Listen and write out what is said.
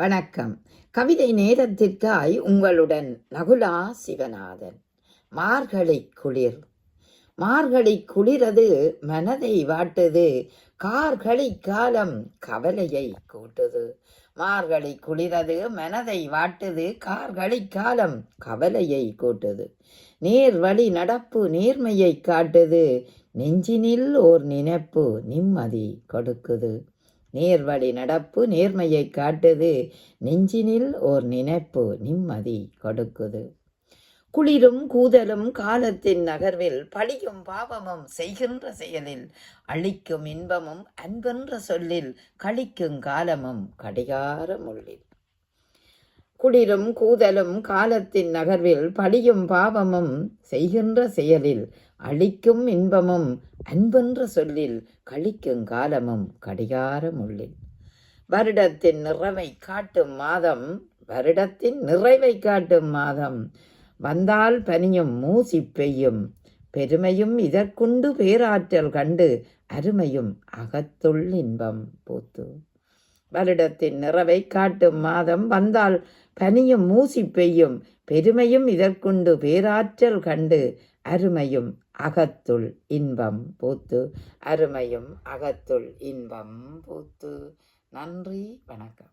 வணக்கம். கவிதை நேரத்திற்காய் உங்களுடன் நகுலா சிவநாதன். மார்கழி குளிர். மார்கழி குளிரது மனதை வாட்டுது. கார்கழி காலம் கவலையை கூட்டுது. மார்கழி குளிரது மனதை வாட்டுது. கார்கழி காலம் கவலையை கூட்டுது. நேர் வழி நடப்பு நேர்மையை காட்டுது. நெஞ்சினில் ஓர் நினைப்பு நிம்மதி கொடுக்குது. நேர்வழி நடப்பு நேர்மையை காட்டுது. நெஞ்சினில் ஓர் நினைப்பு நிம்மதி கொடுக்குது. குளிரும் கூதலும் காலத்தின் நகர்வில் பழியும் பாவமும் செய்கின்ற செயலில் அழிக்கும் இன்பமும் அன்பென்ற சொல்லில் கழிக்கும் காலமும் கடிகார முள்ளில். குளிரும் கூதலும் காலத்தின் நகர்வில் பழியும் பாவமும் செய்கின்ற செயலில் அழிக்கும் இன்பமும் அன்பென்ற சொல்லில் கழிக்கும் காலமும் கடிகார முள்ளில் வருடத்தின் நிறைவை காட்டும் மாதம் வருடத்தின் நிறைவை காட்டும் மாதம் வந்தால் பனியும் மூசி பெய்யும். பெருமையும் இதற்குண்டு பேராற்றல் கண்டு அருமையும் அகத்துள் இன்பம் பூத்து. வருடத்தின் நிறவை காட்டும் மாதம் வந்தால் பனியும் மூசி பெய்யும். பெருமையும் இதற்குண்டு பேராற்றல் கண்டு அருமையும் அகத்துள் இன்பம் பூத்து அருமையும் அகத்துள் இன்பம் பூத்து. நன்றி வணக்கம்.